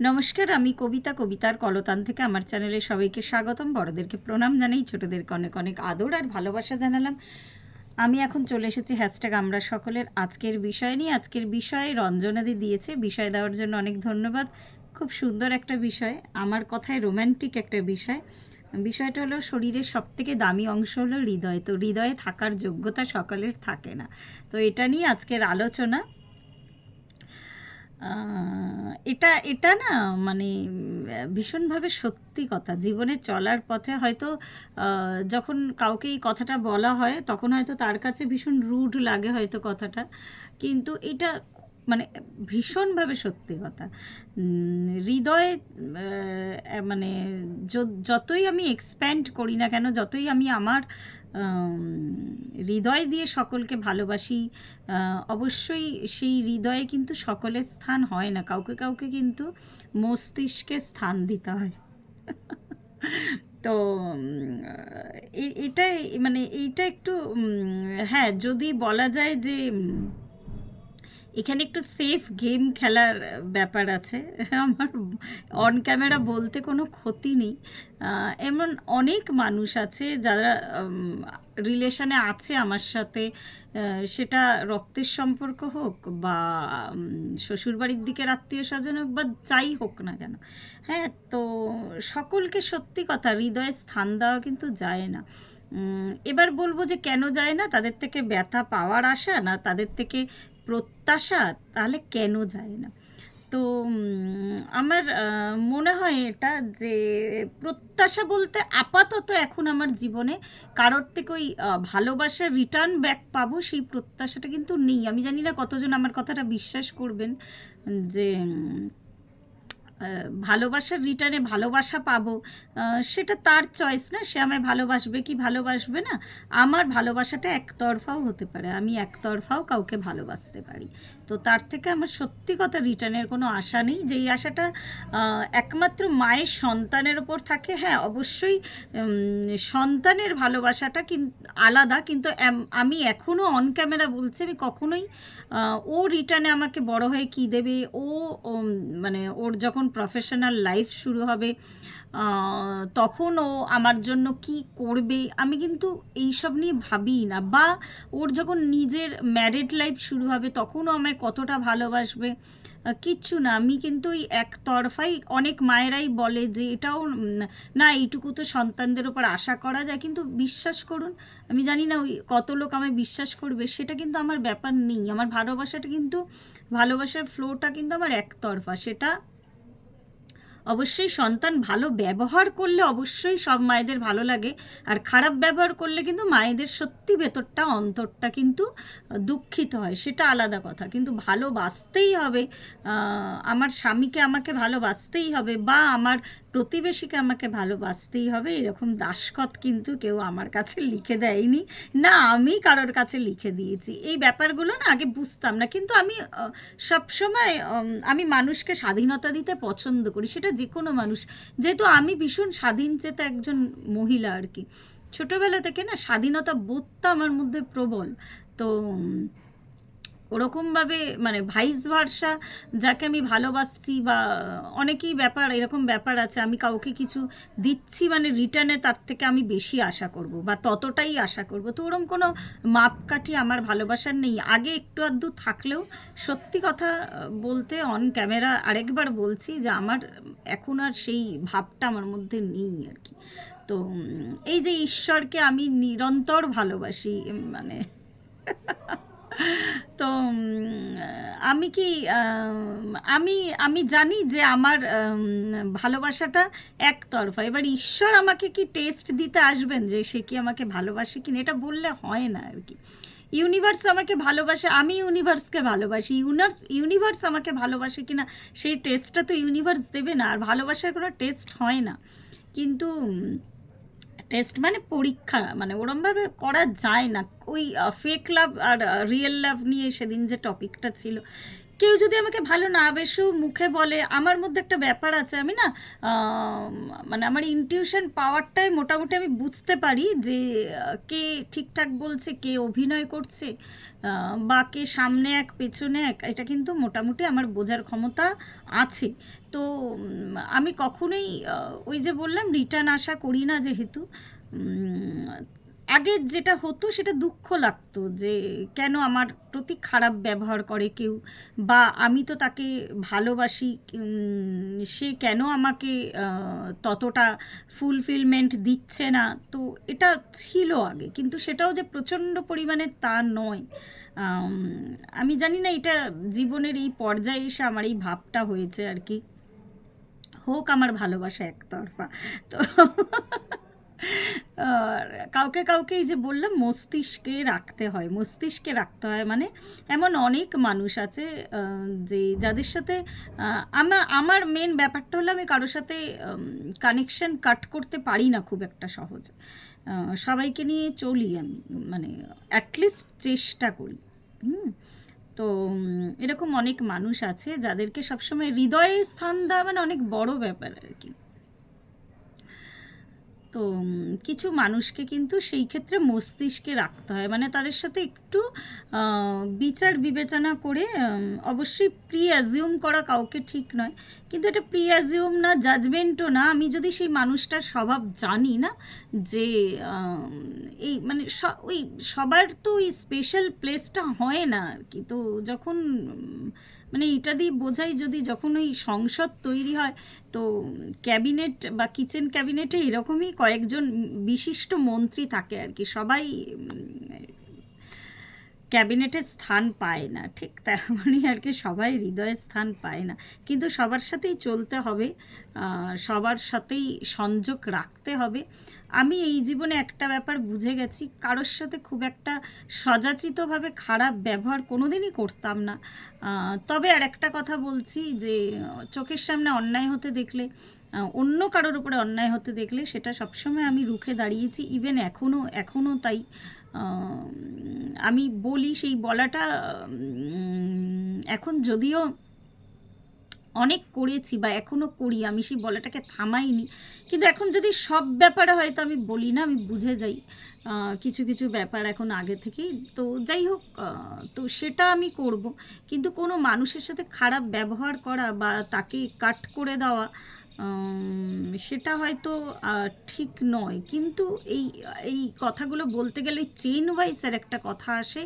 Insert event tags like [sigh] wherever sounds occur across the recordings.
নমস্কার, আমি কবিতা কবিতার কলতান থেকে আমার চ্যানেলে সবাইকে স্বাগতম। বড়দেরকে প্রণাম জানাই, ছোটদেরকে অনেক অনেক আদর আর ভালোবাসা জানালাম। আমি এখন চলে এসেছি হ্যাশট্যাগ আমরা সকলের আজকের বিষয় নিয়ে। আজকের বিষয়ে রঞ্জনাদি দিয়েছে। বিষয় দেওয়ার জন্য অনেক ধন্যবাদ। খুব সুন্দর একটা বিষয়। আমার কথায় রোম্যান্টিক একটা বিষয়। বিষয়টা হলো শরীরের সব থেকে দামি অংশ হলো হৃদয়। তো হৃদয়ে থাকার যোগ্যতা সকলের থাকে না। তো এটা নিয়ে আজকের আলোচনা। এটা এটা না মানে ভীষণভাবে সত্যি কথা। জীবনে চলার পথে হয়তো যখন কাউকে এই কথাটা বলা হয়, তখন হয়তো তার কাছে ভীষণ রুড লাগে হয়তো কথাটা। কিন্তু এটা মানে ভীষণভাবে সত্যি কথা। হৃদয়ে মানে যতই আমি এক্সপ্যান্ড করি না কেন, যতই আমি আমার হৃদয় দিয়ে সকলকে ভালোবাসি। অবশ্যই সেই হৃদয়ে কিন্তু সকলের স্থান হয় না। কাউকে কাউকে কিন্তু মস্তিষ্কে স্থান দিতে হয়। [laughs] তো এটাই মানে এইটা একটু হ্যাঁ যদি বলা যায় যে এখানে একটু সেফ গেম খেলার ব্যাপার আছে। [laughs] আমার অন ক্যামেরা বলতে কোনো ক্ষতি নেই। এমন অনেক মানুষ আছে যারা রিলেশনে আছে আমার সাথে। সেটা রক্তের সম্পর্ক হোক বা শ্বশুরবাড়ির দিকের আত্মীয় স্বজন হোক বা যাই হোক না কেন। হ্যাঁ তো সকলকে সত্যি কথা, হৃদয়ে স্থান দেওয়া কিন্তু যায় না। এবার বলব যে কেন যায় না? তাদের থেকে ব্যথা পাওয়ার আশা না? তাদের থেকে প্রত্যাশা তাহলে কেন যায় না? তো আমার মনে হয় এটা যে প্রত্যাশা বলতে আপাতত এখন আমার জীবনে কারোর থেকে ওই ভালোবাসা ভালোবাসার রিটার্ন ব্যাক পাবো সেই প্রত্যাশাটা কিন্তু নেই। আমি জানি না কতজন আমার কথাটা বিশ্বাস করবেন যে ভালোবাসার রিটার্নে ভালোবাসা পাবো সেটা তার চয়েস না, সে আমায় ভালোবাসবে কি ভালোবাসবে না, আমার ভালোবাসাটা একতরফাও হতে পারে, আমি একতরফাও কাউকে ভালোবাসতে পারি। তো তার থেকে আমার সত্যি কথা রিটার্নের কোনো আশা নেই যেই আশাটা একমাত্র মায়ের সন্তানের ওপর থাকে হ্যাঁ অবশ্যই সন্তানের ভালোবাসাটা কিন্তু আলাদা, কিন্তু আমি এখনও অন ক্যামেরা বলছি, আমি কখনোই ও রিটার্নে আমাকে বড় হয়ে কী দেবে, ও মানে ওর যখন প্রফেশনাল লাইফ শুরু হবে তখন ও আমার জন্য কি করবে? আমি কিন্তু এইসব নিয়ে ভাবি না। বা ওর যখন নিজের ম্যারিড লাইফ শুরু হবে, তখনও আমায় কতটা ভালোবাসবে? কিচ্ছু না। আমি কিন্তু ওই একতরফাই অনেক মায়েরাই বলে যে, এটাও না, এইটুকু তো সন্তানদের ওপর আশা করা যায়। কিন্তু বিশ্বাস করুন, আমি জানি না ওই কত লোক আমায় বিশ্বাস করবে, সেটা কিন্তু আমার ব্যাপার নেই। আমার ভালোবাসাটা কিন্তু, ভালোবাসার ফ্লোটা কিন্তু আমার একতরফা। সেটা অবশ্যই সন্তান ভালো ব্যবহার করলে অবশ্যই সব মায়েদের ভালো লাগে। আর খারাপ ব্যবহার করলে কিন্তু মায়েদের সত্যি ভেতরটা, অন্তরটা কিন্তু দুঃখিত হয়। সেটা আলাদা কথা। কিন্তু ভালোবাসতেই হবে আমার স্বামীকে আমাকে ভালোবাসতেই হবে বা আমার প্রতিবেশীকে আমাকে ভালোবাসতেই হবে, এরকম দাসখত কিন্তু কেউ আমার কাছে লিখে দেয়নি। না, আমি কারোর কাছে লিখে দিয়েছি। এই ব্যাপারগুলো না আগে বুঝতাম না। কিন্তু আমি সবসময় আমি মানুষকে স্বাধীনতা দিতে পছন্দ করি। সেটা যে কোনো মানুষ। যেহেতু আমি ভীষণ স্বাধীন চেতা একজন মহিলা আর কি। ছোটোবেলা থেকে না স্বাধীনতা বোধটা আমার মধ্যে প্রবল। তো ওরকমভাবে মানে ভাইস ভার্সা যাকে আমি ভালোবাসছি বা অনেকেই ব্যাপার, এরকম ব্যাপার আছে, আমি কাউকে কিছু দিচ্ছি মানে রিটার্নে তার থেকে আমি বেশি আশা করব বা ততটাই আশা করব। তো ওরকম কোনো মাপকাঠি আমার ভালোবাসার নেই। আগে একটু আধটু থাকলেও সত্যি কথা বলতে অন ক্যামেরা আরেকবার বলছি যে আমার এখন আর সেই ভাবটা আমার মধ্যে নেই আর কি। তো এই যে ঈশ্বরকে আমি নিরন্তর ভালোবাসি মানে [laughs] তো আমি কি আমি আমি জানি যে আমার ভালোবাসাটা একতরফা। এবার ঈশ্বর আমাকে কি টেস্ট দিতে আসবেন যে সে কি আমাকে ভালোবাসে কিনা? এটা বললে হয় না আর কি। ইউনিভার্স আমাকে ভালোবাসে, আমি ইউনিভার্সকে ভালোবাসি। ইউনার্স ইউনিভার্স আমাকে ভালোবাসে কিনা? সেই টেস্টটা তো ইউনিভার্স দেবে না। আর ভালোবাসার কোনো টেস্ট হয় না। কিন্তু টেস্ট মানে পরীক্ষা মানে ওরমভাবে করা যায় না। ওই ফেক লাভ আর রিয়েল লাভ নিয়ে সেদিন যে টপিকটা ছিল কেউ যদি আমাকে ভালো না বেসেও মুখে বলে, আমার মধ্যে একটা ব্যাপার আছে, আমি না মানে আমার ইনটিউশন পাওয়ারটাই মোটামুটি আমি বুঝতে পারি যে, কে ঠিকঠাক বলছে, কে অভিনয় করছে বা কে সামনে এক, পেছনে এক, এটা কিন্তু মোটামুটি আমার বোঝার ক্ষমতা আছে। তো আমি কখনোই ওই যে বললাম রিটার্ন আশা করি না যেহেতু আগে যেটা হতো সেটা দুঃখ লাগতো যে কেন আমার প্রতি খারাপ ব্যবহার করে কেউ? বা আমি তো তাকে ভালোবাসি সে কেন আমাকে ততটা ফুলফিলমেন্ট দিচ্ছে না? তো এটা ছিল আগে, কিন্তু সেটাও যে প্রচণ্ড পরিমাণে তা নয়। আমি জানি না এটা জীবনের এই পর্যায়ে এসে আমার এই ভাবটা হয়েছে আর কি। হোক আমার ভালোবাসা একতরফা। তো [laughs] কাউকে কাউকে এই যে বললাম, মস্তিষ্কে রাখতে হয়, মস্তিষ্কে রাখতে হয় মানে এমন অনেক মানুষ আছে যে যাদের সাথে আমার আমার মেন ব্যাপারটা হলো আমি কারোর সাথে কানেকশন কাট করতে পারি না খুব একটা সহজে। সবাইকে নিয়ে চলি আমি মানে অ্যাটলিস্ট চেষ্টা করি। তো এরকম অনেক মানুষ আছে যাদেরকে সবসময় হৃদয়ে স্থান দেওয়া মানে অনেক বড় ব্যাপার আর কি। তো কিছু মানুষকে কিন্তু সেই ক্ষেত্রে মস্তিষ্কে রাখতে হয়। মানে তাদের সাথে একটু বিচার বিবেচনা করে অবশ্যই প্রি অ্যাজিউম করা কাউকে ঠিক নয়। কিন্তু এটা প্রি অ্যাজিউম না জাজমেন্টও না। আমি যদি সেই মানুষটার স্বভাব জানি না যে এই মানে ওই সবার তো ওই স্পেশাল প্লেসটা হয় না আর কি। তো যখন মানে এটা দিয়ে বোঝাই যদি যখন ওই সংসদ তৈরি হয়, তো ক্যাবিনেট বা কিচেন ক্যাবিনেটে এরকমই কয়েকজন বিশিষ্ট মন্ত্রী থাকে আর কি। সবাই ক্যাবিনেটে স্থান পায় না, ঠিক তেমনই আর কি সবাই হৃদয়ে স্থান পায় না। কিন্তু সবার সাথেই চলতে হবে। সবার সাথেই সংযোগ রাখতে হবে। আমি এই জীবনে একটা ব্যাপার বুঝে গেছি, কারোর সাথে খুব একটা সজাচিতভাবে খারাপ ব্যবহার কোনোদিনই করতাম না। তবে আর একটা কথা বলছি যে, চোখের সামনে অন্যায় হতে দেখলে অন্য কারোর উপরে অন্যায় হতে দেখলে সেটা সবসময় আমি রুখে দাঁড়িয়েছি ইভেন এখনও এখনও তাই। আমি বলি সেই বলাটা এখন যদিও অনেক করেছি বা এখনও করি, আমি সেই বলাটাকে থামাইনি। কিন্তু এখন যদি সব ব্যাপারে হয়তো আমি বলি না, আমি বুঝে যাই। কিছু কিছু ব্যাপার এখন আগে থেকেই। তো যাই হোক তো সেটা আমি করব। কিন্তু কোনো মানুষের সাথে খারাপ ব্যবহার করা বা তাকে কাট করে দেওয়া সেটা হয়তো ঠিক নয়। কিন্তু এই এই কথাগুলো বলতে গেলে চেন ওয়াইসের একটা কথা আসে,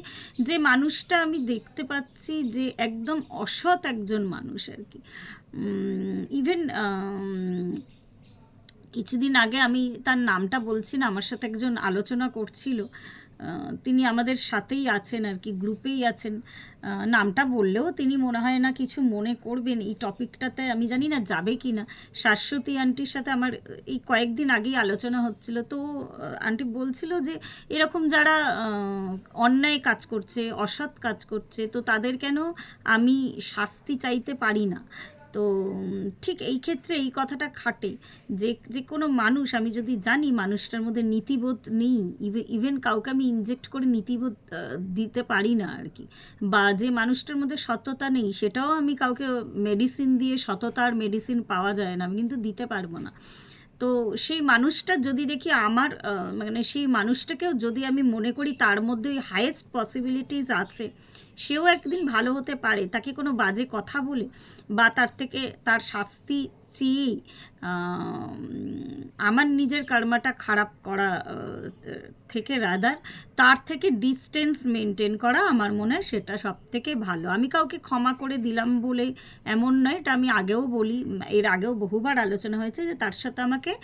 যে মানুষটা আমি দেখতে পাচ্ছি যে একদম অসৎ একজন মানুষ আর কি। ইভেন কিছুদিন আগে আমি তার নামটা বলছি না, আমার সাথে একজন আলোচনা করছিল। তিনি আমাদের সাথেই আছেন আর কি, গ্রুপেই আছেন। নামটা বললেও তিনি মনে হয় না কিছু মনে করবেন। এই টপিকটাতে আমি জানি না যাবে কি না। শাশ্বতী আন্টির সাথে আমার এই কয়েকদিন আগেই আলোচনা হচ্ছিল। তো আন্টি বলছিল যে, এরকম যারা অন্যায় কাজ করছে, অসৎ কাজ করছে, তো তাদের কেন আমি শাস্তি চাইতে পারি না? তো ঠিক এই ক্ষেত্রে এই কথাটা খাটে যে যে কোনো মানুষ, আমি যদি জানি মানুষটার মধ্যে নীতিবোধ নেই ইভেন কাউকে আমি ইনজেক্ট করে নীতিবোধ দিতে পারি না আর কি। বা যে মানুষটার মধ্যে সততা নেই, সেটাও আমি কাউকে মেডিসিন দিয়ে সততার মেডিসিন পাওয়া যায় না, আমি কিন্তু দিতে পারব না। তো সেই মানুষটা যদি দেখি আমার মানে সেই মানুষটাকেও যদি আমি মনে করি তার মধ্যে ওই হায়েস্ট পসিবিলিটিস আছে সেও একদিন ভালো হতে পারে, তাকে কোনো বাজে কথা বলে বা তার থেকে তার শাস্তি চেয়ে আমার নিজের কর্মাটা খারাপ করা থেকে রাদার তার থেকে ডিস্টেন্স মেনটেন করা আমার মনে হয় সেটা সব থেকে ভালো। আমি কাউকে ক্ষমা করে দিলাম বলে এমন নয়, এটা আমি আগেও বলি, এর আগেও বহুবার আলোচনা হয়েছে যে তার সাথে আমাকে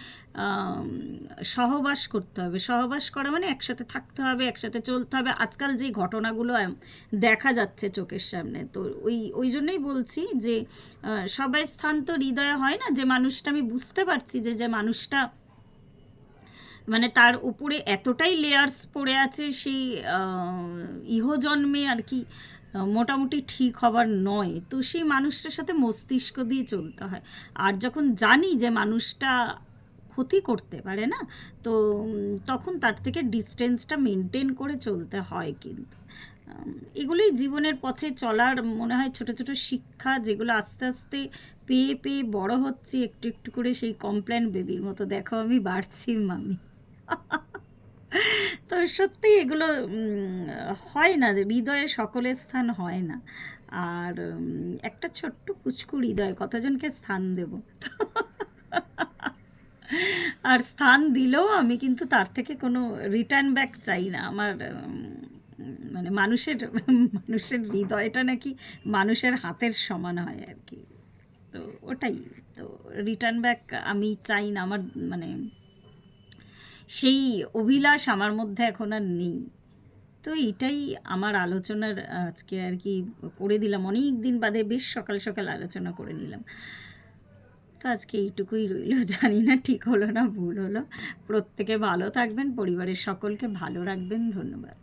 সহবাস করতে হবে। সহবাস করা মানে একসাথে থাকতে হবে, একসাথে চলতে হবে। আজকাল যে ঘটনাগুলো এম- দেখা যাচ্ছে চোখের সামনে। তো ওই ওই জন্যই বলছি যে সবাই স্থান তো হৃদয়ে হয় না, যে মানুষটা আমি বুঝতে পারছি যে যে মানুষটা মানে তার উপরে এতটাই লেয়ার্স পড়ে আছে সেই ইহজন্মে আর কি মোটামুটি ঠিক হবার নয়। তো সেই মানুষটার সাথে মস্তিষ্ক দিয়ে চলতে হয়। আর যখন জানি যে মানুষটা ক্ষতি করতে পারে না, তো তখন তার থেকে ডিস্টেন্সটা মেনটেন করে চলতে হয় কিন্তু। এগুলোই জীবনের পথে চলার মনে হয় ছোট ছোট শিক্ষা যেগুলো আস্তে আস্তে পেয়ে পেয়ে বড় হচ্ছি। একটু একটু করে সেই কমপ্লেন বেবির মতো দেখো আমি বাড়ছি, মামি। [laughs] তো সত্যি এগুলো হয় না হৃদয়ে সকলের স্থান হয় না। আর একটা ছোট্ট পুচকু হৃদয় কতজনকে স্থান দেব? [laughs] আর স্থান দিলেও আমি কিন্তু তার থেকে কোনো রিটার্ন ব্যাক চাই না। আমার মানে মানুষের মানুষের হৃদয়টা নাকি মানুষের হাতের সমান হয় আর কি। তো ওটাই, তো রিটার্ন ব্যাক আমি চাই না, আমার মানে সেই অভিলাষ আমার মধ্যে এখন আর নেই। তো এটাই আমার আলোচনার আজকে আর কি করে দিলাম অনেক দিন বাদে বেশ সকাল সকাল আলোচনা করে নিলাম। তো আজকে এইটুকুই রইল, জানি না ঠিক হলো না ভুল হলো। প্রত্যেকে ভালো থাকবেন, পরিবারের সকলকে ভালো রাখবেন, ধন্যবাদ।